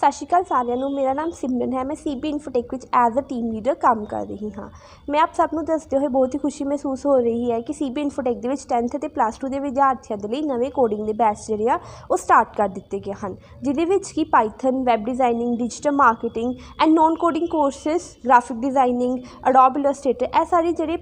ਸਤਿ ਸ਼੍ਰੀ ਅਕਾਲ ਸਾਰਿਆਂ ਨੂੰ, ਮੇਰਾ ਨਾਮ ਸਿਮਰਨ ਹੈ, ਮੈਂ ਸੀਬੀ ਇਨਫੋਟੈਕ ਵਿੱਚ ਐਜ਼ ਅ ਟੀਮ ਲੀਡਰ ਕੰਮ ਕਰ ਰਹੀ ਹਾਂ। ਮੈਂ ਆਪ ਸਭ ਨੂੰ ਦੱਸਦੇ ਹੋਏ ਬਹੁਤ ਹੀ ਖੁਸ਼ੀ ਮਹਿਸੂਸ ਹੋ ਰਹੀ ਹੈ ਕਿ ਸੀਬੀ ਇਨਫੋਟੈਕ ਦੇ ਵਿੱਚ 10th ਅਤੇ ਪਲੱਸ 2 ਦੇ ਵਿਦਿਆਰਥੀਆਂ ਦੇ ਲਈ ਨਵੇਂ ਕੋਡਿੰਗ ਦੇ ਬੈਚ ਜਿਹੜੇ ਆ, ਉਹ ਸਟਾਰਟ ਕਰ ਦਿੱਤੇ ਗਏ ਹਨ, ਜਿਹਦੇ ਵਿੱਚ ਕਿ Python web designing digital marketing and non coding courses graphic designing Adobe Illustrator ਇਹ ਸਾਰੇ ਜਿਹੜੇ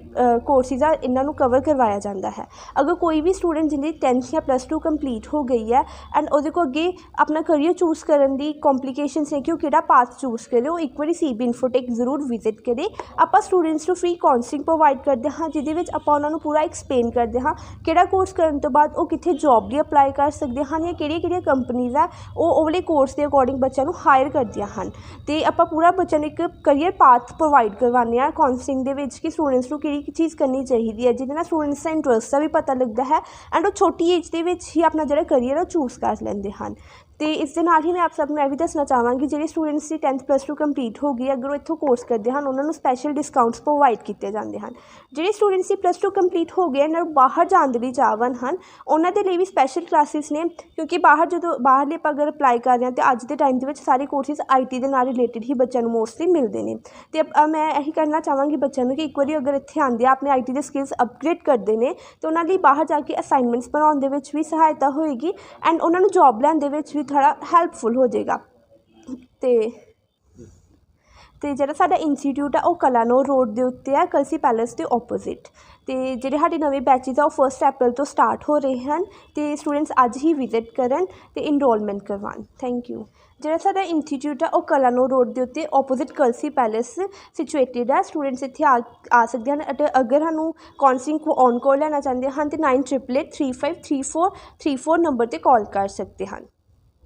ਕੋਰਸਿਸ ਆ, ਇਹਨਾਂ ਨੂੰ ਕਵਰ ਕਰਵਾਇਆ ਜਾਂਦਾ ਹੈ। ਅਗਰ ਕੋਈ ਵੀ ਸਟੂਡੈਂਟ ਜਿਹਦੀ 10th ਜਾਂ ਪਲੱਸ 2 ਕੰਪਲੀਟ ਹੋ ਗਈ ਹੈ ਐਂਡ ਉਹਦੇ ਕੋਲ ਅੱਗੇ ਆਪਣਾ ਕਰੀਅਰ ਚੂਜ਼ ਕਰਨ ਦੀ ਕੰਪਲਿਕੇਸ਼ਨਸ ਹੈ ਕਿ ਉਹ ਕਿਹੜਾ ਪਾਥ ਚੂਜ਼ ਕਰੇ ਉਹ ਇੱਕ ਵਾਰੀ ਸੀਬੀ ਇਨਫੋਟੈਕ ਜ਼ਰੂਰ ਵਿਜ਼ਿਟ ਕਰੇ ਆਪਾਂ ਸਟੂਡੈਂਟਸ ਨੂੰ ਫ੍ਰੀ ਕਾਉਂਸਲਿੰਗ ਪ੍ਰੋਵਾਈਡ ਕਰਦੇ ਹਾਂ ਜਿਹਦੇ ਵਿੱਚ ਆਪਾਂ ਉਹਨਾਂ ਨੂੰ ਪੂਰਾ ਐਕਸਪਲੇਨ ਕਰਦੇ ਹਾਂ ਕਿਹੜਾ ਕੋਰਸ ਕਰਨ ਤੋਂ ਬਾਅਦ ਉਹ ਕਿੱਥੇ ਜੌਬ ਲਈ ਅਪਲਾਈ ਕਰ ਸਕਦੇ ਹਨ ਜਾਂ ਕਿਹੜੀਆਂ ਕਿਹੜੀਆਂ ਕੰਪਨੀਜ਼ ਆ ਉਹ ਉਹ ਵਾਲੇ ਕੋਰਸ ਦੇ ਅਕੋਰਡਿੰਗ ਬੱਚਿਆਂ ਨੂੰ ਹਾਇਰ ਕਰਦੀਆਂ ਹਨ ਅਤੇ ਆਪਾਂ ਪੂਰਾ ਬੱਚਿਆਂ ਨੂੰ ਇੱਕ ਕਰੀਅਰ ਪਾਥ ਪ੍ਰੋਵਾਈਡ ਕਰਵਾਉਂਦੇ ਹਾਂ ਕਾਉਂਸਲਿੰਗ ਦੇ ਵਿੱਚ ਕਿ ਸਟੂਡੈਂਟਸ ਨੂੰ ਕਿਹੜੀ ਚੀਜ਼ ਕਰਨੀ ਚਾਹੀਦੀ ਹੈ ਜਿਹਦੇ ਨਾਲ ਸਟੂਡੈਂਟਸ ਦਾ ਇੰਟਰਸਟ ਦਾ ਵੀ ਪਤਾ ਲੱਗਦਾ ਹੈ ਐਂਡ ਉਹ ਛੋਟੀ ਏਜ ਦੇ ਵਿੱਚ ਹੀ ਆਪਣਾ ਜਿਹੜਾ ਕਰੀਅਰ ਉਹ ਚੂਜ਼ ਕਰ ਲੈਂਦੇ ਹਨ ਅਤੇ ਇਸ ਦੇ ਨਾਲ ਹੀ ਮੈਂ ਆਪ ਸਭ ਨੂੰ ਇਹ ਵੀ ਦੱਸਣਾ ਚਾਹਾਂਗੀ, ਜਿਹੜੇ ਸਟੂਡੈਂਟਸ ਦੀ 10th ਪਲੱਸ 2 ਕੰਪਲੀਟ ਹੋ ਗਈ, ਅਗਰ ਉਹ ਇੱਥੋਂ ਕੋਰਸ ਕਰਦੇ ਹਨ, ਉਹਨਾਂ ਨੂੰ ਸਪੈਸ਼ਲ ਡਿਸਕਾਊਂਟਸ ਪ੍ਰੋਵਾਈਡ ਕੀਤੇ ਜਾਂਦੇ ਹਨ। ਜਿਹੜੇ ਸਟੂਡੈਂਟਸ ਦੀ ਪਲੱਸ 2 ਕੰਪਲੀਟ ਹੋ ਗਏ, ਇਹਨਾਂ ਨੂੰ ਬਾਹਰ ਜਾਣ ਦੇ ਲਈ ਚਾਹਵਨ ਹਨ, ਉਹਨਾਂ ਦੇ ਲਈ ਵੀ ਸਪੈਸ਼ਲ ਕਲਾਸਿਸ ਨੇ, ਕਿਉਂਕਿ ਬਾਹਰ ਜਦੋਂ, ਬਾਹਰਲੇ ਆਪਾਂ ਅਗਰ ਅਪਲਾਈ ਕਰ ਰਹੇ ਹਾਂ, ਤਾਂ ਅੱਜ ਦੇ ਟਾਈਮ ਦੇ ਵਿੱਚ ਸਾਰੇ ਕੋਰਸਿਸ ਆਈਟੀ ਦੇ ਨਾਲ ਰਿਲੇਟਡ ਹੀ ਬੱਚਿਆਂ ਨੂੰ ਮੋਸਟਲੀ ਮਿਲਦੇ ਨੇ। ਅਤੇ ਮੈਂ ਇਹੀ ਕਹਿਣਾ ਚਾਹਾਂਗੀ ਬੱਚਿਆਂ ਨੂੰ ਕਿ ਇੱਕ ਵਾਰੀ ਅਗਰ ਇੱਥੇ ਆਉਂਦੇ ਆ, ਆਪਣੇ ਆਈਟੀ ਦੇ ਸਕਿੱਲਸ ਅਪਗ੍ਰੇਡ ਕਰਦੇ ਨੇ, ਤਾਂ ਉਹਨਾਂ ਲਈ ਬਾਹਰ ਜਾ ਕੇ ਅਸਾਈਨਮੈਂਟਸ ਬਣਾਉਣ ਦੇ ਵਿੱਚ ਵੀ ਸਹਾਇਤਾ ਹੋਏਗੀ ਐਂਡ ਉਹਨਾਂ ਨੂੰ ਜੌਬ ਲੈਣ ਦੇ ਵਿੱਚ ਵੀ ਥੋੜ੍ਹਾ ਹੈਲਪਫੁਲ ਹੋ ਜਾਵੇਗਾ ਅਤੇ ਅਤੇ ਜਿਹੜਾ ਸਾਡਾ ਇੰਸਟੀਟਿਊਟ ਆ, ਉਹ ਕਲਾਨੌਰ ਰੋਡ ਦੇ ਉੱਤੇ ਆ, ਕਲਸੀ ਪੈਲੇਸ ਦੇ ਓਪੋਜ਼ਿਟ ਅਤੇ ਜਿਹੜੇ ਸਾਡੇ ਨਵੇਂ ਬੈਚਿਸ ਆ, ਉਹ ਫਸਟ ਅਪ੍ਰੈਲ ਤੋਂ ਸਟਾਰਟ ਹੋ ਰਹੇ ਹਨ ਅਤੇ ਸਟੂਡੈਂਟਸ ਅੱਜ ਹੀ ਵਿਜ਼ਿਟ ਕਰਨ ਅਤੇ ਇਨਰੋਲਮੈਂਟ ਕਰਵਾਉਣ। ਥੈਂਕ ਯੂ ਜਿਹੜਾ ਸਾਡਾ ਇੰਸਟੀਟਿਊਟ ਆ, ਉਹ ਕਲਾਨੌਰ ਰੋਡ ਦੇ ਉੱਤੇ ਓਪੋਜ਼ਿਟ ਕਲਸੀ ਪੈਲੇਸ ਸਿਚੁਏਟਿਡ ਆ। ਸਟੂਡੈਂਟਸ ਇੱਥੇ ਆ ਆ ਸਕਦੇ ਹਨ ਅਤੇ ਅਗਰ ਸਾਨੂੰ ਕਾਉਂਸਲਿੰਗ ਕੋ ਔਨ ਕੋਲ ਲੈਣਾ ਚਾਹੁੰਦੇ ਹਨ ਤਾਂ nine triple eight three five three four three four number 'ਤੇ ਕਾਲ ਕਰ ਸਕਦੇ ਹਨ।